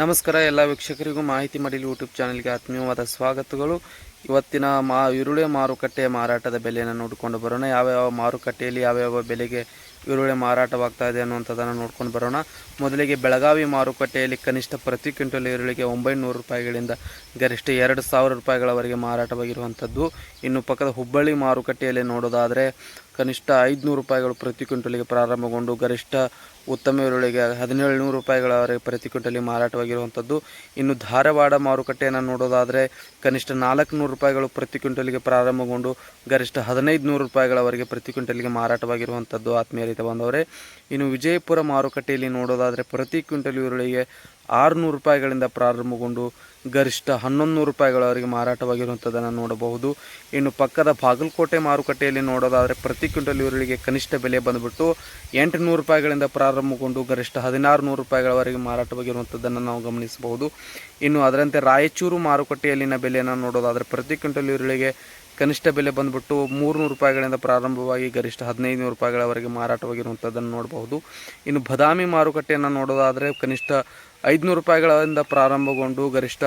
ನಮಸ್ಕಾರ, ಎಲ್ಲ ವೀಕ್ಷಕರಿಗೂ ಮಾಹಿತಿ ಮಡಿಲಿ ಯೂಟ್ಯೂಬ್ ಚಾನಲ್ಗೆ ಆತ್ಮೀಯವಾದ ಸ್ವಾಗತಗಳು. ಇವತ್ತಿನ ಮಾ ಈರುಳ್ಳಿ ಮಾರುಕಟ್ಟೆಯ ಮಾರಾಟದ ಬೆಲೆಯನ್ನು ನೋಡಿಕೊಂಡು ಬರೋಣ. ಯಾವ್ಯಾವ ಮಾರುಕಟ್ಟೆಯಲ್ಲಿ ಯಾವ್ಯಾವ ಬೆಲೆಗೆ ಈರುಳ್ಳಿ ಮಾರಾಟವಾಗ್ತಾ ಇದೆ ಅನ್ನುವಂಥದ್ದನ್ನು ನೋಡ್ಕೊಂಡು ಬರೋಣ. ಮೊದಲಿಗೆ ಬೆಳಗಾವಿ ಮಾರುಕಟ್ಟೆಯಲ್ಲಿ ಕನಿಷ್ಠ ಪ್ರತಿ ಕ್ವಿಂಟಲ್ ಈರುಳ್ಳಿಗೆ ಒಂಬೈನೂರು ರೂಪಾಯಿಗಳಿಂದ ಗರಿಷ್ಠ ಎರಡು ಸಾವಿರ ರೂಪಾಯಿಗಳವರೆಗೆ ಮಾರಾಟವಾಗಿರುವಂಥದ್ದು. ಇನ್ನು ಪಕ್ಕದ ಹುಬ್ಬಳ್ಳಿ ಮಾರುಕಟ್ಟೆಯಲ್ಲಿ ನೋಡೋದಾದರೆ ಕನಿಷ್ಠ ಐದುನೂರು ರೂಪಾಯಿಗಳು ಪ್ರತಿ ಕ್ವಿಂಟಲಿಗೆ ಪ್ರಾರಂಭಗೊಂಡು ಗರಿಷ್ಠ ಉತ್ತಮ ಈರುಳ್ಳಿಗೆ ಹದಿನೇಳು ನೂರು ರೂಪಾಯಿಗಳವರೆಗೆ ಪ್ರತಿ ಕ್ವಿಂಟಲಿ ಮಾರಾಟವಾಗಿರುವಂಥದ್ದು. ಇನ್ನು ಧಾರವಾಡ ಮಾರುಕಟ್ಟೆಯನ್ನು ನೋಡೋದಾದರೆ ಕನಿಷ್ಠ ನಾಲ್ಕುನೂರು ರೂಪಾಯಿಗಳು ಪ್ರತಿ ಕ್ವಿಂಟಲಿಗೆ ಪ್ರಾರಂಭಗೊಂಡು ಗರಿಷ್ಠ ಹದಿನೈದು ನೂರು ರೂಪಾಯಿಗಳವರೆಗೆ ಪ್ರತಿ ಕ್ವಿಂಟಲಿಗೆ ಮಾರಾಟವಾಗಿರುವಂಥದ್ದು ಆತ್ಮೀಯ ರೈತ ಬಂದವರೇ. ಇನ್ನು ವಿಜಯಪುರ ಮಾರುಕಟ್ಟೆಯಲ್ಲಿ ನೋಡೋದಾದರೆ ಪ್ರತಿ ಕ್ವಿಂಟಲ್ ಈರುಳ್ಳಿಗೆ ಆರುನೂರು ರೂಪಾಯಿಗಳಿಂದ ಪ್ರಾರಂಭಗೊಂಡು ಗರಿಷ್ಠ ಹನ್ನೊಂದು ನೂರು ರೂಪಾಯಿಗಳವರೆಗೆ ಮಾರಾಟವಾಗಿರುವಂಥದ್ದನ್ನು ನೋಡಬಹುದು. ಇನ್ನು ಪಕ್ಕದ ಬಾಗಲಕೋಟೆ ಮಾರುಕಟ್ಟೆಯಲ್ಲಿ ನೋಡೋದಾದರೆ ಪ್ರತಿ ಕ್ವಿಂಟಲ್ ಈರುಳ್ಳಿಗೆ ಕನಿಷ್ಠ ಬೆಲೆ ಬಂದುಬಿಟ್ಟು ಎಂಟು ನೂರು ರೂಪಾಯಿಗಳಿಂದ ಪ್ರಾರಂಭಗೊಂಡು ಗರಿಷ್ಠ ಹದಿನಾರು ನೂರು ರೂಪಾಯಿಗಳವರೆಗೆ ಮಾರಾಟವಾಗಿರುವಂಥದ್ದನ್ನು ನಾವು ಗಮನಿಸಬಹುದು. ಇನ್ನು ಅದರಂತೆ ರಾಯಚೂರು ಮಾರುಕಟ್ಟೆಯಲ್ಲಿನ ಬೆಲೆಯನ್ನು ನೋಡೋದಾದರೆ ಪ್ರತಿ ಕ್ವಿಂಟಲ್ ಈರುಳ್ಳಿಗೆ ಕನಿಷ್ಠ ಬೆಲೆ ಬಂದುಬಿಟ್ಟು ಮೂರುನೂರು ರೂಪಾಯಿಗಳಿಂದ ಪ್ರಾರಂಭವಾಗಿ ಗರಿಷ್ಠ ಹದಿನೈದು ನೂರು ರೂಪಾಯಿಗಳವರೆಗೆ ಮಾರಾಟವಾಗಿರುವಂಥದ್ದನ್ನು ನೋಡಬಹುದು ಇನ್ನು ಬದಾಮಿ ಮಾರುಕಟ್ಟೆಯನ್ನು ನೋಡೋದಾದರೆ ಕನಿಷ್ಠ ಐದುನೂರು ರೂಪಾಯಿಗಳಿಂದ ಪ್ರಾರಂಭಗೊಂಡು ಗರಿಷ್ಠ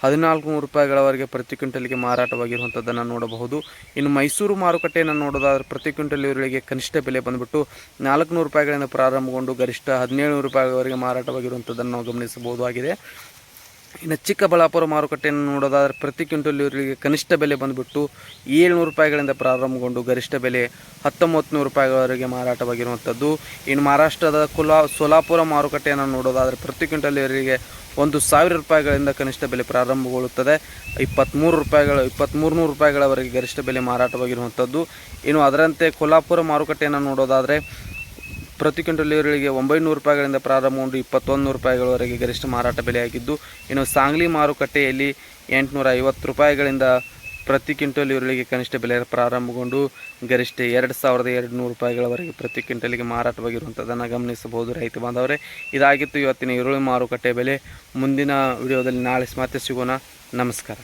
ಹದಿನಾಲ್ಕು ನೂರು ರೂಪಾಯಿಗಳವರೆಗೆ ಪ್ರತಿ ಕ್ವಿಂಟಲ್ಗೆ ಮಾರಾಟವಾಗಿರುವಂಥದ್ದನ್ನು ನೋಡಬಹುದು. ಇನ್ನು ಮೈಸೂರು ಮಾರುಕಟ್ಟೆಯನ್ನು ನೋಡೋದಾದರೆ ಪ್ರತಿ ಕ್ವಿಂಟಲ್ ಇವರಿಗೆ ಕನಿಷ್ಠ ಬೆಲೆ ಬಂದುಬಿಟ್ಟು ನಾಲ್ಕುನೂರು ರೂಪಾಯಿಗಳಿಂದ ಪ್ರಾರಂಭಗೊಂಡು ಗರಿಷ್ಠ ಹದಿನೇಳು ರೂಪಾಯಿಗಳವರೆಗೆ ಮಾರಾಟವಾಗಿರುವಂಥದ್ದನ್ನು ನಾವು ಗಮನಿಸಬಹುದಾಗಿದೆ. ಇನ್ನು ಚಿಕ್ಕಬಳ್ಳಾಪುರ ಮಾರುಕಟ್ಟೆಯನ್ನು ನೋಡೋದಾದರೆ ಪ್ರತಿ ಕ್ವಿಂಟಲ್ ಇವರಿಗೆ ಕನಿಷ್ಠ ಬೆಲೆ ಬಂದುಬಿಟ್ಟು ಏಳ್ನೂರು ರೂಪಾಯಿಗಳಿಂದ ಪ್ರಾರಂಭಗೊಂಡು ಗರಿಷ್ಠ ಬೆಲೆ ಹತ್ತೊಂಬತ್ತು ರೂಪಾಯಿಗಳವರೆಗೆ ಮಾರಾಟವಾಗಿರುವಂಥದ್ದು. ಇನ್ನು ಮಹಾರಾಷ್ಟ್ರದ ಕುಲಾ, ಸೋಲಾಪುರ ಮಾರುಕಟ್ಟೆಯನ್ನು ನೋಡೋದಾದರೆ ಪ್ರತಿ ಕ್ವಿಂಟಲ್ ಇವರಿಗೆ ಒಂದು ಸಾವಿರ ರೂಪಾಯಿಗಳಿಂದ ಕನಿಷ್ಠ ಬೆಲೆ ಪ್ರಾರಂಭಗೊಳ್ಳುತ್ತದೆ. ಇಪ್ಪತ್ತ್ಮೂರು ರೂಪಾಯಿಗಳು ಇಪ್ಪತ್ತ್ಮೂರು ನೂರು ರೂಪಾಯಿಗಳವರೆಗೆ ಗರಿಷ್ಠ ಬೆಲೆ ಮಾರಾಟವಾಗಿರುವಂಥದ್ದು. ಇನ್ನು ಅದರಂತೆ ಕೊಲ್ಲಾಪುರ ಮಾರುಕಟ್ಟೆಯನ್ನು ನೋಡೋದಾದರೆ ಪ್ರತಿ ಕ್ವಿಂಟಲ್ ಈರುಳ್ಳಿಗೆ ಒಂಬೈನೂರು ರೂಪಾಯಿಗಳಿಂದ ಪ್ರಾರಂಭಗೊಂಡು ಇಪ್ಪತ್ತೊಂದು ರೂಪಾಯಿಗಳವರೆಗೆ ಗರಿಷ್ಠ ಮಾರಾಟ ಬೆಲೆಯಾಗಿದ್ದು, ಇನ್ನು ಸಾಂಗ್ಲಿ ಮಾರುಕಟ್ಟೆಯಲ್ಲಿ ಎಂಟುನೂರ ಐವತ್ತು ರೂಪಾಯಿಗಳಿಂದ ಪ್ರತಿ ಕ್ವಿಂಟಲ್ ಈರುಳ್ಳಿಗೆ ಕನಿಷ್ಠ ಬೆಲೆ ಪ್ರಾರಂಭಗೊಂಡು, ಗರಿಷ್ಠ ಎರಡು ಸಾವಿರದ ಎರಡು ನೂರು ರೂಪಾಯಿಗಳವರೆಗೆ ಪ್ರತಿ ಕ್ವಿಂಟಲಿಗೆ ಮಾರಾಟವಾಗಿರುವಂಥದ್ದನ್ನು ಗಮನಿಸಬಹುದು ರೈತ ಬಾಂಧವರೇ. ಇದಾಗಿತ್ತು ಇವತ್ತಿನ ಈರುಳ್ಳಿ ಮಾರುಕಟ್ಟೆ ಬೆಲೆ. ಮುಂದಿನ ವಿಡಿಯೋದಲ್ಲಿ ನಾಳೆ ಮತ್ತೆ ಸಿಗೋಣ. ನಮಸ್ಕಾರ.